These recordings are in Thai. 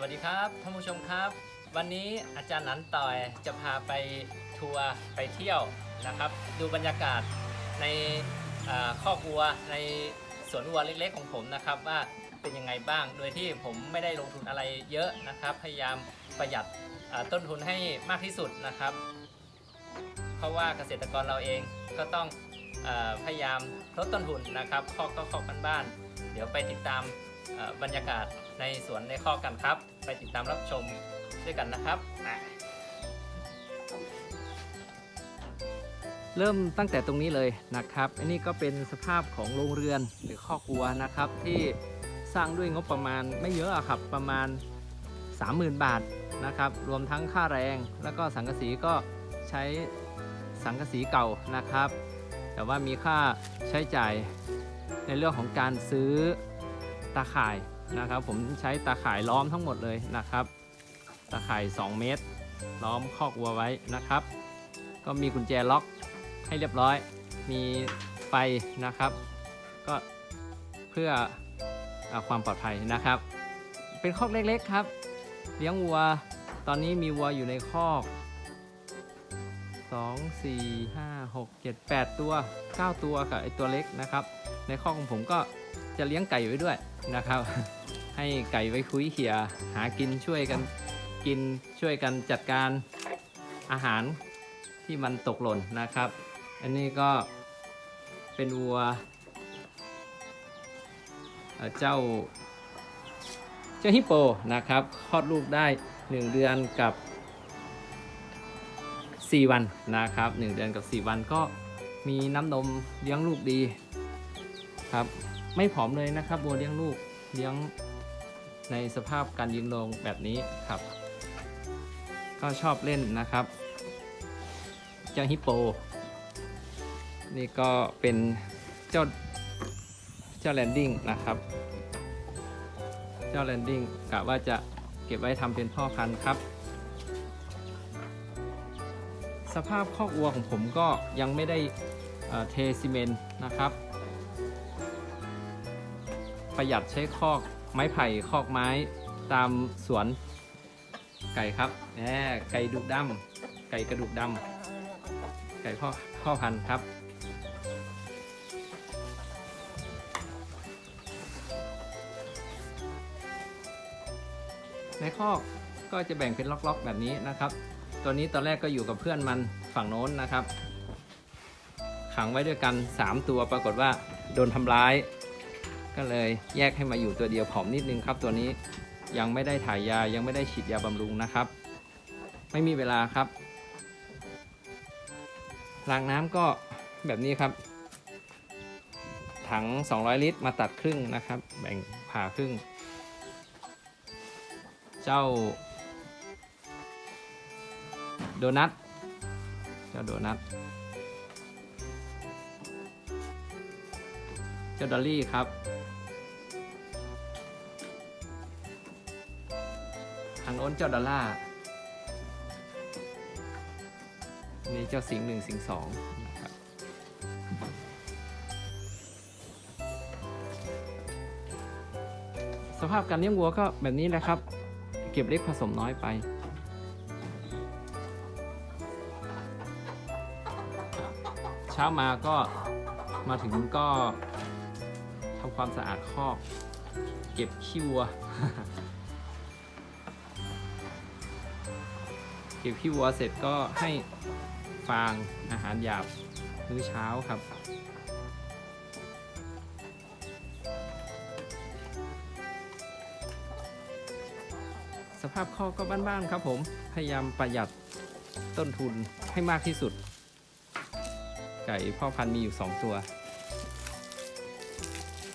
วัสดีครับท่านผู้ชมครับ วันนี้อาจารย์หนันต่อยจะพาไปทัวร์ไปเที่ยวนะครับ ดูบรรยากาศในเอ่อคอกวัวในสวนวัวเล็กๆของผมนะครับ ว่าเป็นยังไงบ้างโดยที่ผมไม่ได้ลงทุนอะไรเยอะนะครับ พยายามประหยัดต้นทุนให้มากที่สุดนะครับ เพราะว่าเกษตรกรเราเองก็ต้องอพยายามลดต้นทุนนะครับคอกก็คอกบ้านๆเดี๋ยวไปติดตาม บรรยากาศในสวนในคอกันครับ ไปติดตามรับชมด้วยกันนะครับเริ่มตั้งแต่ตรงนี้เลยนะครับ อันนี้ก็เป็นสภาพของโรงเรือนหรือคอกวัวนะครับ ที่สร้างด้วยงบประมาณไม่เยอะอะครับประมาณ 30,000 บาทนะครับ รวมทั้งค่าแรง แล้วก็สังกะสีก็ใช้สังกะสีเก่านะครับ แต่ว่ามีค่าใช้จ่ายในเรื่องของการซื้อ ตาข่ายนะครับ ผมใช้ตาข่ายล้อมทั้งหมดเลยนะครับ ตาข่าย 2 เมตร ล้อมคอกวัวไว้นะครับ ก็มีกุญแจล็อกให้เรียบร้อย มีไฟนะครับ ก็เพื่ออความปลอดภัยนะครับ เป็นคอกเล็กๆครับ เลี้ยงวัว ตอนนี้มีวัวอยู่ในคอก 2 4 5 6 7 8 ตัว 9 ตัวกับไอตัวเล็กนะครับ ในคอกของผมก็จะเลี้ยงไก่ไว้ด้วยนะครับ ให้ไก่ไว้คุยเขี่ยหากินช่วยกันกินช่วยกันจัดการอาหารที่มันตกหล่นนะครับ อันนี้ก็เป็นวัวเอ่อเจ้าเจ้าฮิปโปนะครับคลอดลูกได้ 1 เดือนกับ 4 วันนะครับ 1 เดือนกับ 4 วันก็มีน้ำนมเลี้ยงลูกดีครับ ไม่ผอมเลยนะครับวัวเลี้ยงลูกเลี้ยงในสภาพการยืนลงแบบนี้ครับ ก็ชอบเล่นนะครับ เจ้าฮิปโป นี่ก็เป็นเจ้าเจ้าแลนดิ้งนะครับ เจ้าแลนดิ้งกะว่าจะเก็บไว้ทำเป็นพ่อพันธุ์ครับ สภาพคอกวัวของผมก็ยังไม่ได้เเทซีเมนต์นะครับ ประหยัดใช้คอกไม้ไผ่คอกไม้ตามสวนไก่ครับแหมไก่ดุดำไก่กระดูกดำไก่พ่อพ่อพันธุ์ครับในคอกก็จะแบ่งเป็นล็อกๆแบบนี้นะครับ ตัวนี้ตอนแรกก็อยู่กับเพื่อนมันฝั่งโน้นนะครับ ขังไว้ด้วยกัน 3 ตัวปรากฏว่าโดนทำร้าย ก็เลยแยกให้มาอยู่ตัวเดียวผอมนิดนึงครับ ตัวนี้ยังไม่ได้ถ่ายยายังไม่ได้ฉีดยาบำรุงนะครับ ไม่มีเวลาครับรางน้ำก็แบบนี้ครับ ถัง 200 ลิตรมาตัดครึ่งนะครับ แบ่งผ่าครึ่ง เจ้า โดนัทเจ้าโดนัทเจ้าดอลลี่ครับทางโน้นเจ้าดอลล่านี่เจ้าสิงหนึ่งสิงสองนะครับสภาพการเลี้ยงวัวก็แบบนี้แหละครับ เก็บเล็กผสมน้อยไป ช้ามาก็มาถึงก็ทำความสะอาดคอก เก็บขี้วัว เก็บขี้วัวเสร็จก็ให้ฟางอาหารหยาบมื้อเช้าครับสภาพคอกก็บ้านๆครับผม พยายามประหยัดต้นทุนให้มากที่สุด ไก่พ่อพันธุ์มีอยู่ 2 ตัว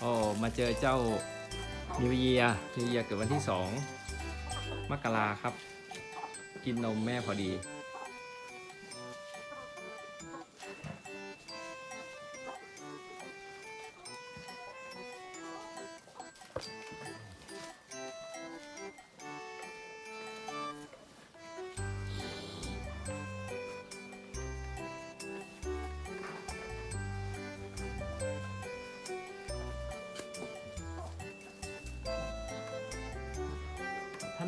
โอ้มาเจอเจ้านิวเยียนิวเยียเกิดวันที่ 2 มกราครับ กินนมแม่พอดี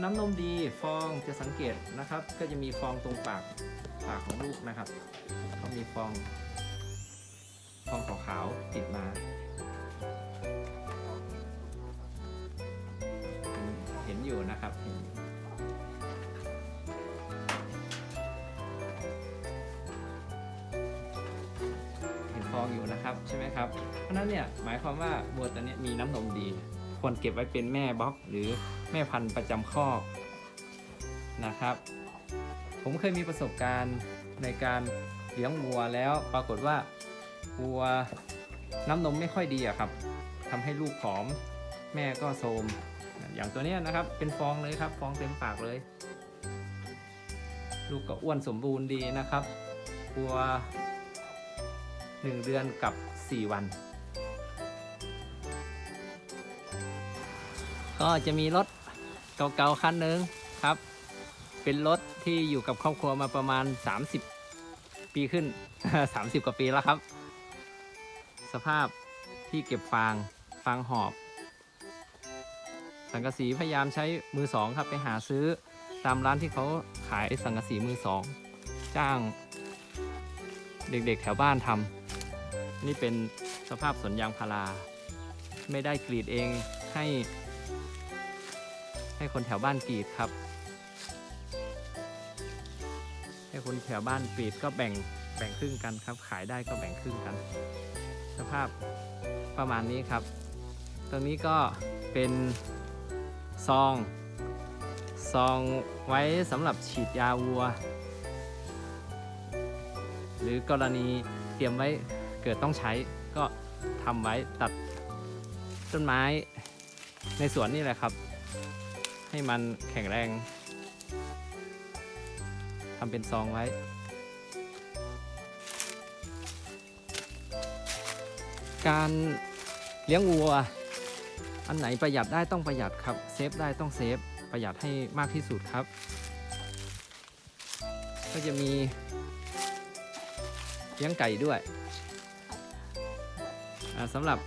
น้ำนมดีฟองจะสังเกตนะครับ ก็จะมีฟองตรงปากปากของลูกนะครับก็มีฟองฟองขาวๆติดมา เห็นอยู่นะครับเห็นฟองอยู่นะครับใช่ไหมครับ เพราะนั้นเนี่ยหมายความว่าวัวตัวนี้มีน้ำนมดี ควรเก็บไว้เป็นแม่บล็อกหรือ แม่พันธุ์ประจำคอกนะครับ ผมเคยมีประสบการณ์ในการเลี้ยงวัวแล้วปรากฏว่าวัวน้ำนมไม่ค่อยดีอะครับทำให้ลูกผอมแม่ก็โทมอย่างตัวเนี้ยนะครับเป็นฟองเลยครับ ฟองเต็มปากเลย ลูกก็อ้วนสมบูรณ์ดีนะครับวัว1เดือนกับ 4 วัน ก็จะมีรถ เก่าๆคันหนึ่งครับ เป็นรถที่อยู่กับครอบครัวมาประมาณ 30 ปีขึ้น 30 กว่าปีแล้วครับ สภาพที่เก็บฟางฟางหอบ สังกะสีพยายามใช้มือสองครับไปหาซื้อตามร้านที่เขาขายสังกะสีมือสองจ้าง เด็กๆแถวบ้านทำนี่เป็นสภาพสวนยางพารา ไม่ได้กรีดเองให้ ให้คนแถวบ้านกรีดครับ ให้คนแถวบ้านกรีดก็แบ่งแบ่งครึ่งกันครับ ขายได้ก็แบ่งครึ่งกัน สภาพประมาณนี้ครับ ตรงนี้ก็เป็นซอง ซองไว้สำหรับฉีดยาวัว หรือกรณีเตรียมไว้เกิดต้องใช้ก็ทำไว้ตัดต้นไม้ในสวนนี่แหละครับ ให้มันแข็งแรงทำเป็นซองไว้ การเลี้ยงวัว อันไหนประหยัดได้ต้องประหยัดครับ เซฟได้ต้องเซฟ ประหยัดให้มากที่สุดครับ ก็จะมีเลี้ยงไก่ด้วยสำหรับ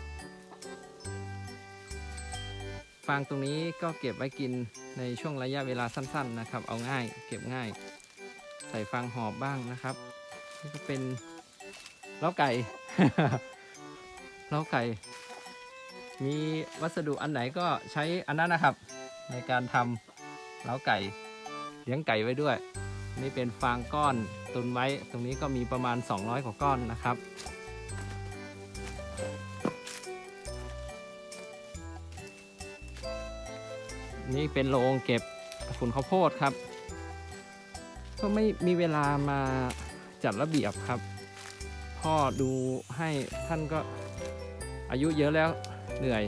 ฟางตรงนี้ก็เก็บไว้กินในช่วงระยะเวลาสั้นๆนะครับ เอาง่าย เก็บง่าย ใส่ฟางหอบบ้างนะครับนี่ก็เป็นเล้าไก่เล้าไก่ มีวัสดุอันไหนก็ใช้อันนั้นนะครับ ในการทำเล้าไก่เลี้ยงไก่ไว้ด้วย นี่เป็นฟางก้อนตุนไว้ ตรงนี้ก็มีประมาณ 200 กว่าก้อนนะครับ นี่เป็นโรงเก็บฝุ่นข้าวโพดครับ ก็ไม่มีเวลามาจัดระเบียบครับ พ่อดูให้ท่านก็อายุเยอะแล้วเหนื่อย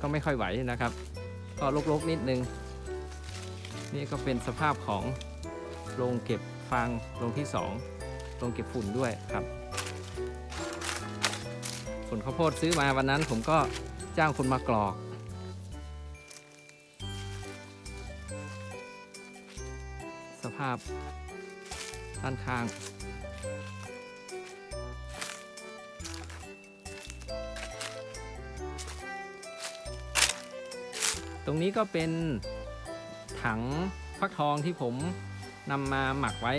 ก็ไม่ค่อยไหวนะครับ ก็ลกๆนิดนึง นี่ก็เป็นสภาพของโรงเก็บฟางโรงที่2โรงเก็บฝุ่นด้วยครับฝุ่นข้าวโพดซื้อมาวันนั้นผมก็จ้างคนมากรอกาพด้านข้าง ตรงนี้ก็เป็นถังฟักทองที่ผมนำมาหมักไว้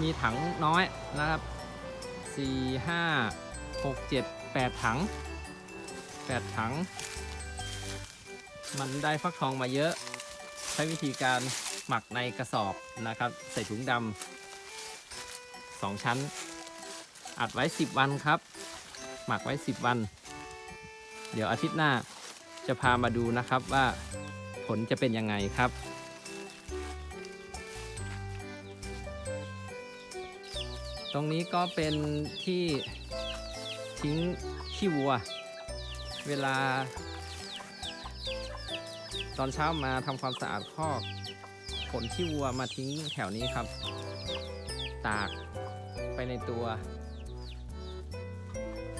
มีถังน้อยนะครับ 4 5 6 7 8 ถัง 8 ถัง มันได้ฟักทองมาเยอะ ใช้วิธีการหมักในกระสอบนะครับ ใส่ถุงดำสองชั้น อัดไว้ 10 วันครับ หมักไว้ 10 วัน เดี๋ยวอาทิตย์หน้าจะพามาดูนะครับว่าผลจะเป็นยังไงครับตรงนี้ก็เป็นที่ทิ้งขี้วัว เวลา ตอนเช้ามาทำความสะอาดคอกขนขี้วัวมาทิ้งแถวนี้ครับ ตากไปในตัว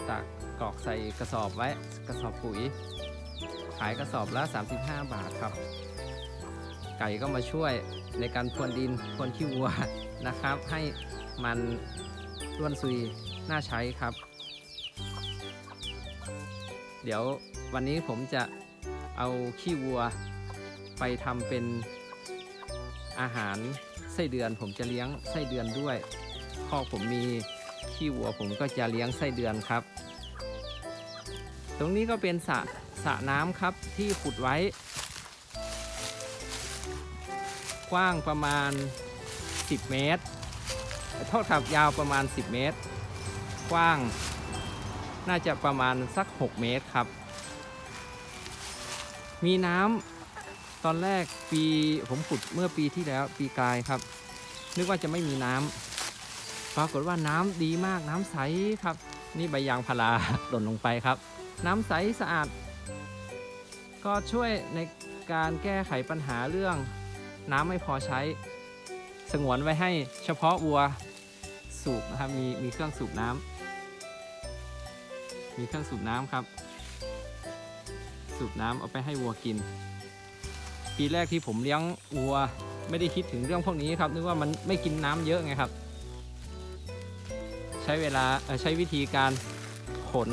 ตากกรอกใส่กระสอบไว้กระสอบปุ๋ย ขายกระสอบละ 35 บาทครับ ไก่ก็มาช่วยในการพรวนดินพรวนขี้วัวนะครับ ให้มันร่วนซุยน่าใช้ครับ เดี๋ยววันนี้ผมจะ เอาขี้วัวไปทำเป็นอาหารไส้เดือนผมจะเลี้ยงไส้เดือนด้วยคอผมมีขี้วัวผมก็จะเลี้ยงไส้เดือนครับ ตรงนี้ก็เป็นสระสระน้ำครับที่ขุดไว้ กว้างประมาณ 10 เมตรโทษครับยาวประมาณ 10 เมตร กว้าง น่าจะประมาณสัก 6 เมตรครับ มีน้ำตอนแรกปีผมขุดเมื่อปีที่แล้วปีกลายครับ นึกว่าจะไม่มีน้ำปรากฏว่าน้ำดีมากน้ำใสครับ นี่ใบยางพาราหล่นลงไปครับ น้ำใสสะอาด ก็ช่วยในการแก้ไขปัญหาเรื่อง น้ำไม่พอใช้ สงวนไว้ให้เฉพาะวัวสูบนะครับมีมีเครื่องสูบน้ำมีเครื่องสูบน้ำครับ สูบน้ำเอาไปให้วัวกิน ปีแรกที่ผมเลี้ยงวัวไม่ได้คิดถึงเรื่องพวกนี้ครับนึกว่ามันไม่กินน้ำเยอะไงครับ ใช้เวลาใช้วิธีการขน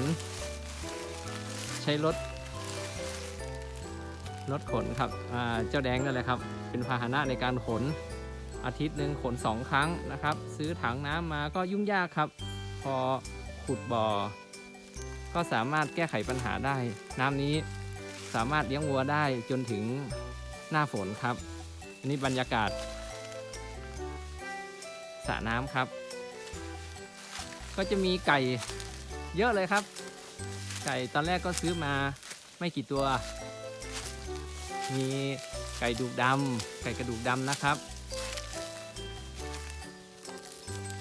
ใช้รถรถขนครับเจ้าแดงนั่นแหละครับ เป็นพาหนะในการขนอาทิตย์หนึ่งขนสองครั้งนะครับ ซื้อถังน้ำมาก็ยุ่งยากครับ พอขุดบ่อ ก็สามารถแก้ไขปัญหาได้ น้ำนี้ สามารถเลี้ยงวัวได้จนถึงหน้าฝนครับอันนี้บรรยากาศสระน้ำครับ ก็จะมีไก่เยอะเลยครับ ไก่ตอนแรกก็ซื้อมาไม่กี่ตัว มีไก่ดูกดำไก่กระดูกดำนะครับ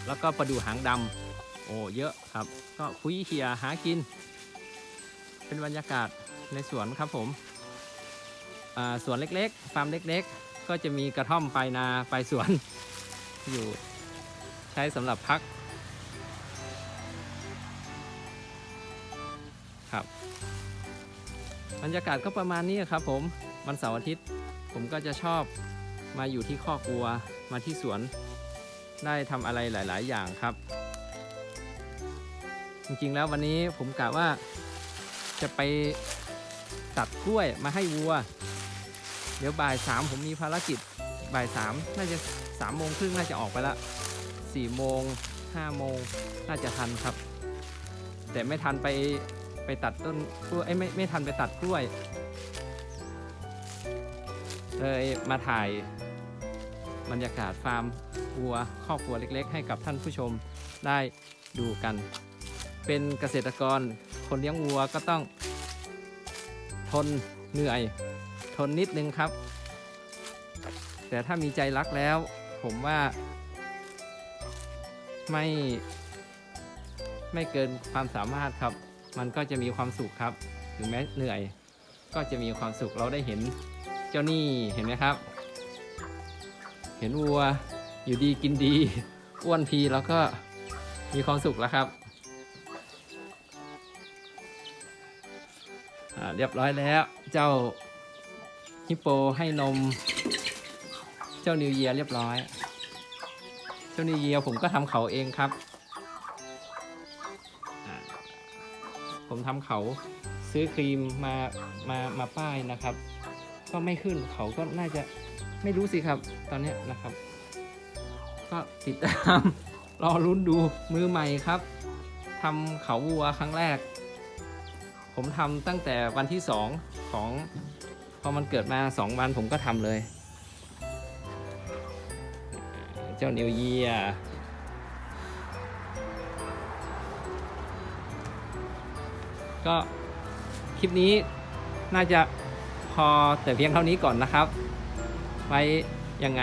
แล้วก็ปลาดูหางดำโอ้เยอะครับ ก็คุยเขียหากิน เป็นบรรยากาศ ในสวนครับผมสวนเล็กๆฟาร์มเล็กๆ ก็จะมีกระท่อมปลายนาปลายสวน อยู่ใช้สำหรับพักครับบรรยากาศก็ประมาณนี้ครับผมวันเสาร์อาทิตย์ ผมก็จะชอบมาอยู่ที่คอกวัวมาที่สวน ได้ทำอะไรหลาย ๆ อย่างครับ จริงๆแล้ววันนี้ผมกะว่าจะไป ตัดกล้วยมาให้วัว เดี๋ยวบ่ายสามผมมีภารกิจบ่ายสามน่าจะสามโมงครึ่งน่าจะออกไปละสี่โมงห้าโมงน่าจะทันครับ แต่ไม่ทันไปไปตัดต้นกล้วยไม่ไม่ทันไปตัดกล้วยเลยมาถ่ายบรรยากาศฟาร์มวัวครอบครัวเล็ก ๆ ให้กับท่านผู้ชมได้ดูกัน เป็นเกษตรกรคนเลี้ยงวัวก็ต้อง ทนเหนื่อย ทนนิดนึงครับ แต่ถ้ามีใจรักแล้ว ผมว่า ไม่ไม่เกินความสามารถครับ มันก็จะมีความสุขครับ ถึงแม้เหนื่อย ก็จะมีความสุขเราได้เห็นเจ้านี่เห็นไหมครับ เห็นวัวอยู่ดีกินดีอ้วนพีแล้วก็มีความสุขแล้วครับ เรียบร้อยแล้ว เจ้าฮิปโปให้นม เจ้านิวเยียเรียบร้อย เจ้านิวเยียผมก็ทำเขาเองครับ ผมทำเขาซื้อครีมมามามาป้ายนะครับ ก็ไม่ขึ้นเขาก็น่าจะไม่รู้สิครับ ตอนนี้นะครับ ก็ติดตามรอรุ้นดูมือใหม่ครับทำเขาวัวครั้งแรก ผมทำตั้งแต่วันที่สองของ พอมันเกิดมาสองวันผมก็ทำเลย เจ้านิวเยียก็คลิปนี้น่าจะพอแต่เพียงเท่านี้ก่อนนะครับ ไว้ยังไง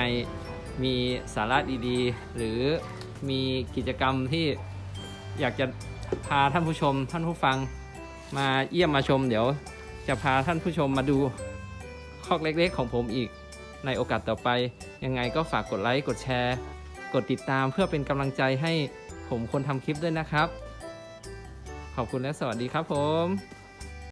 มีสาระดีๆ หรือมีกิจกรรมที่อยากจะพาท่านผู้ชมท่านผู้ฟัง มาเยี่ยมมาชม เดี๋ยวจะพาท่านผู้ชมมาดูคอกเล็กๆของผมอีกในโอกาสต่อไป ยังไงก็ฝากกดไลค์กดแชร์ กดติดตามเพื่อเป็นกำลังใจให้ผมคนทำคลิปด้วยนะครับ ขอบคุณและสวัสดีครับผม